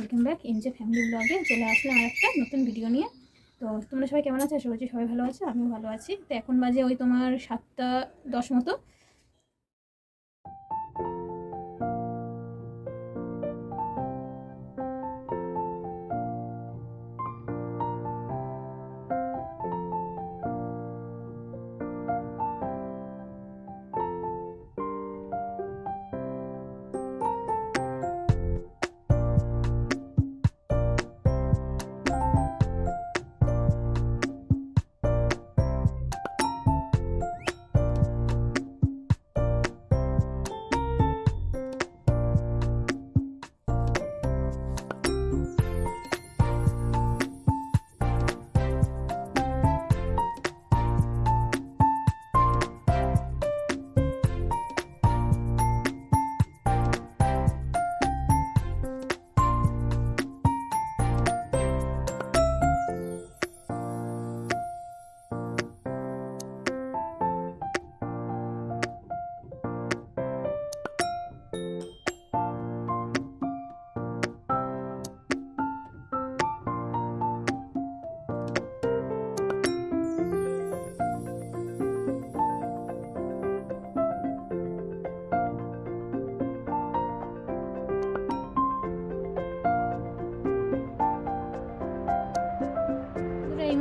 Welcome back M J family ব্লগে চলে আসলাম আর একটা নতুন ভিডিও নিয়ে। তো তোমরা সবাই কেমন আছো? আশা করছি সবাই ভালো আছে, আমিও ভালো আছি। তো এখন বাজে ওই তোমার সাতটা দশ মতো।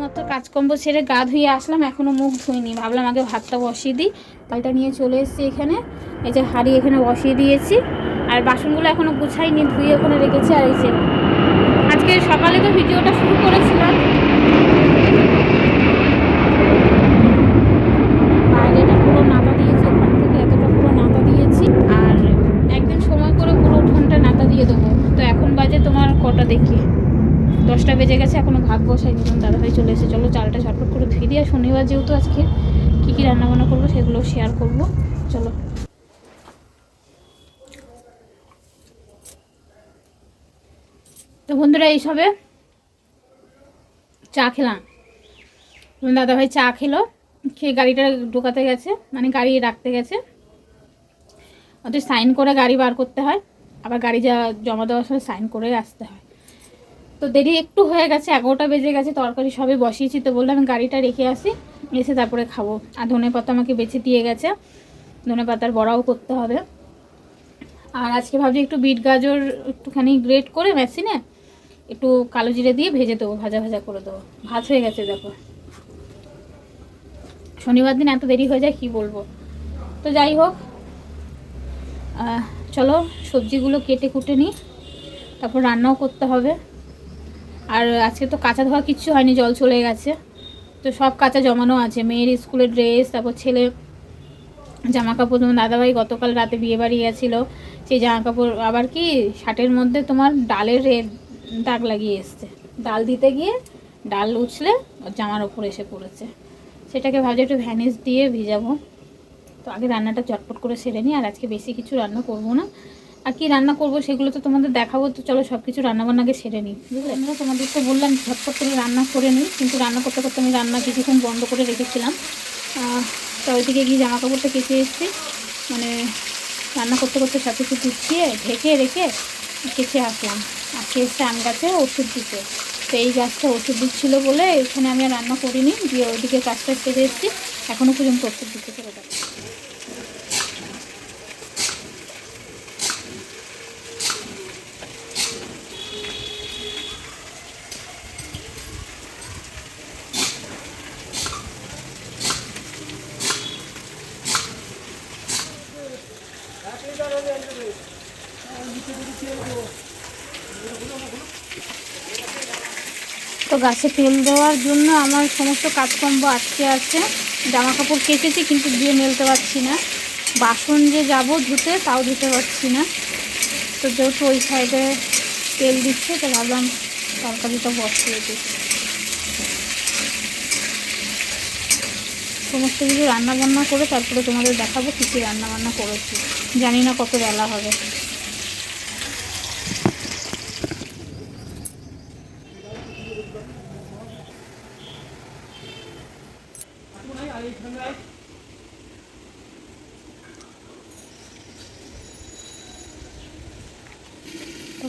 এইমাত্র কাজকর্ম ছেড়ে গা ধুয়ে আসলাম, এখনও মুখ ধুইনি। ভাবলাম আগে ভাতটা বসিয়ে দিই পালটা নিয়ে চলে এসেছি এখানে। এই যে হাঁড়ি এখানে বসিয়ে দিয়েছি, আর বাসনগুলো এখনও গুছাইনি, ধুয়ে ওখানে রেখেছি, আর এই যে আজকে সকালে তো ভিডিওটা শুরু করেছিলাম। বাইরেটা পুরো নাতা দিয়েছি, ওখান থেকে এতটা পুরো নাতা দিয়েছি, আর একদিন সময় করে পুরো নাতা দিয়ে দেবো। তো এখন বাজে তোমার কটা দেখি? দশটা বেজে গেছে, এখনও ভাত বসাই নিলাম দাদাভাই চলে এসে চলো, চালটা ঝটপট করে ধুয়ে দিয়ে শনিবার যেহেতু আজকে, কী কী রান্নাবান্না করব সেগুলো শেয়ার করব, চলো। তো বন্ধুরা, এইসবে চা খেলাম। দাদাভাই চা খেলো, খেয়ে গাড়িটা ঢোকাতে গেছে মানে গাড়ি রাখতে গেছে। ওদের সাইন করে গাড়ি বার করতে হয়, আবার গাড়ি যা জমা দেওয়ার সময় সাইন করে আসতে হয়। তো দেরি একটু হয়ে গেছে, এগারোটা বেজে গেছে, তরকারি সবে বসিয়েছি, তো বললাম গাড়িটা রেখে আসি, এসে তারপরে খাব। আর ধনে পাতা আমাকে বেছে দিয়ে গেছে ধনে পাতার বড়াও করতে হবে। আর আজকে ভাবছি একটু বিট গাজর একটুখানি গ্রেট করে মেশিনে একটু কালো জিরে দিয়ে ভেজে দেবো, ভাজা ভাজা করে দেবো। ভাজ হয়ে গেছে, দেখো। শনিবার দিন এত দেরি হয়ে যায়, কি বলব? তো যাই হোক চলো সবজিগুলো কেটে কুটে নিই, তারপর রান্নাও করতে হবে। আর আজকে তো কাঁচা ধোয়া কিচ্ছু হয়নি, জল চলে গেছে। তো সব কাঁচা জমানো আছে, মেয়ের স্কুলের ড্রেস, তারপর ছেলে জামা কাপড় তোমার দাদাভাই গতকাল রাতে বিয়ে বাড়ি গেছিল, সেই জামা কাপড় আবার কি শার্টের মধ্যে তোমার ডালের দাগ লাগিয়ে এসছে। ডাল দিতে গিয়ে ডাল উছলে জামার ওপর এসে পড়েছে। সেটাকে ভাবছি একটু ভ্যানিস দিয়ে ভিজাবো। তো আগে রান্নাটা চটপট করে সেরে নিই, আর আজকে বেশি কিছু রান্না করব না। আর কি রান্না করব সেগুলো তো তোমাদের দেখাবো তো চলো সব কিছু রান্নাবান্নাকে সেরে নিই। বুঝলে? আমরা তোমাদের তো বললাম ঝটপট করে রান্না করে নিই কিন্তু রান্না করতে করতে আমি রান্না কিছুক্ষণ বন্ধ করে রেখেছিলাম। তো ওইদিকে গিয়ে জামা কাপড়টা কেচে এসেছি। মানে রান্না করতে করতে সব কিছু গুছিয়ে ঢেকে রেখে কেচে আসলাম। আজকে এসে আম গাছে ওষুধ দিতে। তো এই গাছটা ওষুধ দিচ্ছিল বলে এখানে আমি আর রান্না করিনি দিয়ে ওইদিকে কাজটা সেরে এসেছি। এখনও পর্যন্ত ওষুধ দিতে চলে যাবে তো গাছে তেল দেওয়ার জন্য আমার সমস্ত কাজকর্ম আটকে আছে। জামা কাপড় কেচেছি, কিন্তু দিয়ে মেলতে পারছি না। বাসন যে যাব ধুতে, তাও ধুতে পারছি না। তো যেহেতু ওই সাইডে তেল দিচ্ছে, তো ভাবলাম তরকারিটা বসিয়ে দিই। সমস্ত কিছু রান্না বান্না করে তারপরে তোমাদের দেখাবো কী কী রান্নাবান্না করেছি। জানি না কত বেলা হবে।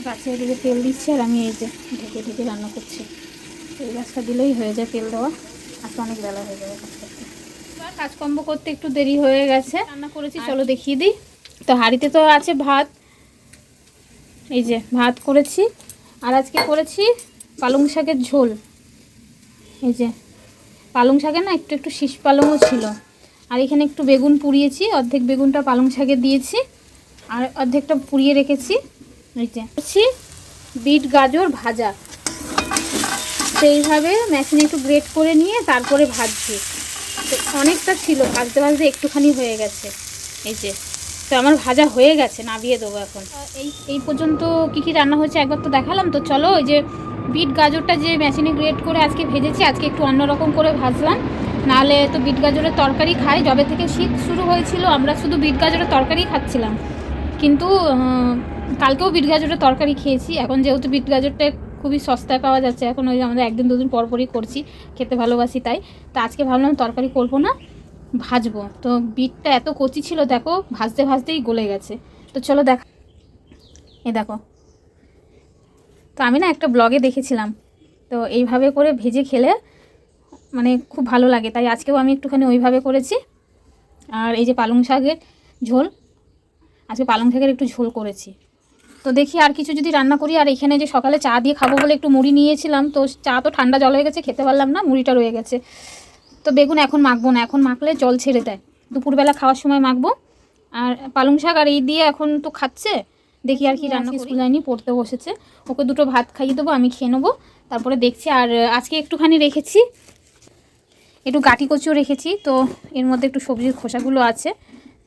গাছে এদিকে তেল দিচ্ছে আর আমি এই যে ঢেকে ঢেকে রান্না করছি। এই গাছটা দিলেই হয়ে যায় তেল দেওয়া। আজকে অনেক বেলা হয়ে যাবে কাজকর্ম করতে একটু দেরি হয়ে গেছে। রান্না করেছি চলো দেখিয়ে দিই। তো হাঁড়িতে তো আছে ভাত। এই যে ভাত করেছি। আর আজকে করেছি পালং শাকের ঝোল। এই যে পালং শাকে না একটু একটু শীষ পালংও ছিল। আর এখানে একটু বেগুন পুড়িয়েছি অর্ধেক বেগুনটা পালং শাকে দিয়েছি আর অর্ধেকটা পুড়িয়ে রেখেছি। এই যে করছি বিট গাজর ভাজা। সেইভাবে মেশিনে একটু গ্রেট করে নিয়ে তারপরে ভাজছি। অনেকটা ছিল ভাজতে ভাজতে একটুখানি হয়ে গেছে। এই যে, তো আমার ভাজা হয়ে গেছে, নাবিয়ে দেবো এখন। এই এই পর্যন্ত কী কী রান্না হয়েছে একবার তো দেখালাম। তো চলো ওই যে বিট গাজরটা যে মেশিনে গ্রেট করে আজকে ভেজেছি, আজকে একটু অন্যরকম করে ভাজলাম। নাহলে তো বিট গাজরের তরকারি খাই। যবে থেকে শীত শুরু হয়েছিল, আমরা শুধু বিট গাজরের তরকারি খাচ্ছিলাম। কিন্তু কালকেও বিট গাজরের তরকারি খেয়েছি। এখন যেহেতু বিট গাজরটা খুবই সস্তায় পাওয়া যাচ্ছে। এখন ওই আমাদের একদিন দুদিন পরপরই করছি, খেতে ভালোবাসি তাই। তো আজকে ভাবলাম তরকারি করব না, ভাজবো। তো বিটটা এত কচি ছিল, দেখো, ভাজতে ভাজতেই গলে গেছে। তো চলো দেখ এ দেখো। তো আমি না একটা ব্লগে দেখেছিলাম। তো এইভাবে করে ভেজে খেলে মানে খুব ভালো লাগে। তাই আজকেও আমি একটুখানি ওইভাবে করেছি। আর এই যে পালং শাকের ঝোল, আজকে পালং শাকের একটু ঝোল করেছি। তো দেখি আর কিছু যদি রান্না করি আর এখানে যে সকালে চা দিয়ে খাব বলে একটু মুড়ি নিয়েছিলাম তো চা তো ঠান্ডা জল হয়ে গেছে খেতে পারলাম না মুড়িটা রয়ে গেছে। তো বেগুন এখন মাখবো না এখন মাখলে জল ছেড়ে দেয়। দুপুরবেলা খাওয়ার সময় মাখবো। আর পালং শাক আর এই দিয়ে এখন তো খাচ্ছে দেখি আর কি রান্না স্কুল যায়নি পড়তে বসেছে। ওকে দুটো ভাত খাইয়ে দেবো আমি খেয়ে নেব তারপরে দেখছি। আর আজকে একটুখানি রেখেছি একটু গাটি কচুও রেখেছি তো এর মধ্যে একটু সবজির খোসাগুলো আছে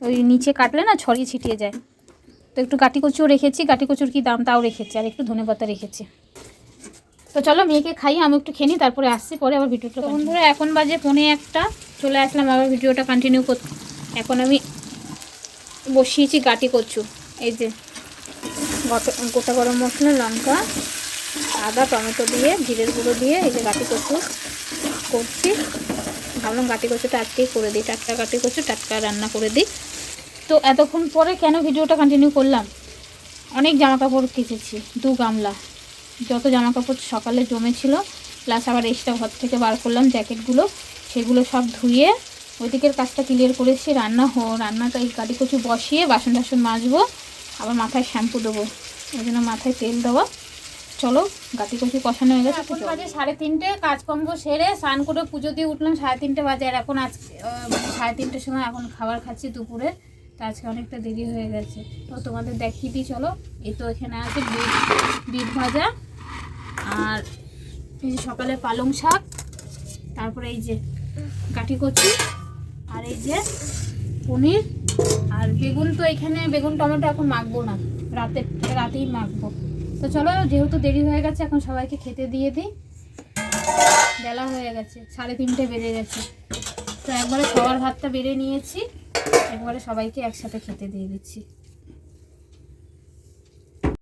ওই নিচে কাটলে না ছড়িয়ে ছিটিয়ে যায়। তো একটু গাটি কচুও রেখেছি গাটি কচুর কী দাম তাও রেখেছি আর একটু ধনেপাতা রেখেছি। তো চলো মেয়েকে খাই আমি একটু খেয়ে নিই তারপরে আসছি পরে আবার ভিডিওটা বন্ধুরা এখন বাজে পৌনে একটা চলে আসলাম আবার ভিডিওটা কন্টিনিউ করতে এখন আমি বসিয়েছি গাটি কচু এই যে গোটা গরম মশলা লঙ্কা আদা টমেটো দিয়ে জিরের গুঁড়ো দিয়ে এই যে গাটি কচু করছি। ভাবলাম গাটি কচুটা আজকেই করে দিই টাটকা গাটি কচু টাটকা রান্না করে দিই। তো এতক্ষণ পরে কেন ভিডিওটা কন্টিনিউ করলাম? অনেক জামা কাপড় কেচেছি দু গামলা। যত জামা কাপড় সকালে জমেছিল প্লাস আবার এক্সট্রা ঘর থেকে বার করলাম জ্যাকেটগুলো সেগুলো সব ধুয়ে ওইদিকের কাজটা ক্লিয়ার করেছি রান্না হো রান্নাটা এই গাড়ি কচু বসিয়ে বাসন টাসন মাজবো আবার মাথায় শ্যাম্পু দেবো ওই জন্য মাথায় তেল দেওয়া। চলো গাতি কচু কষানো হয়ে গেছে এখন বাজে সাড়ে তিনটে কাজকর্ম সেরে স্নান করে পুজো দিয়ে উঠলাম সাড়ে তিনটে বাজে আর এখন আজ মানে সাড়ে তিনটের সময় এখন খাবার খাচ্ছি দুপুরে। আজকে অনেকটা দেরি হয়ে গেছে। তো তোমাদের দেখিয়ে দিই, চলো। এই তো এখানে আছে বিট বিট ভাজা। আর এই যে সকালে পালং শাক, তারপরে এই যে কাঠি কচু, আর এই যে পনির, আর বেগুন তো এখানে, বেগুন, টমেটো এখন মাখবো না। রাতে, রাতেই মাখবো। তো চলো, যেহেতু দেরি হয়ে গেছে, এখন সবাইকে খেতে দিয়ে দিই। বেলা হয়ে গেছে, সাড়ে তিনটে বেজে গেছে। তো একবারে সবার ভাতটা বেড়ে নিয়েছি। একবারে সবাইকে একসাথে খেতে দিয়ে দিচ্ছি।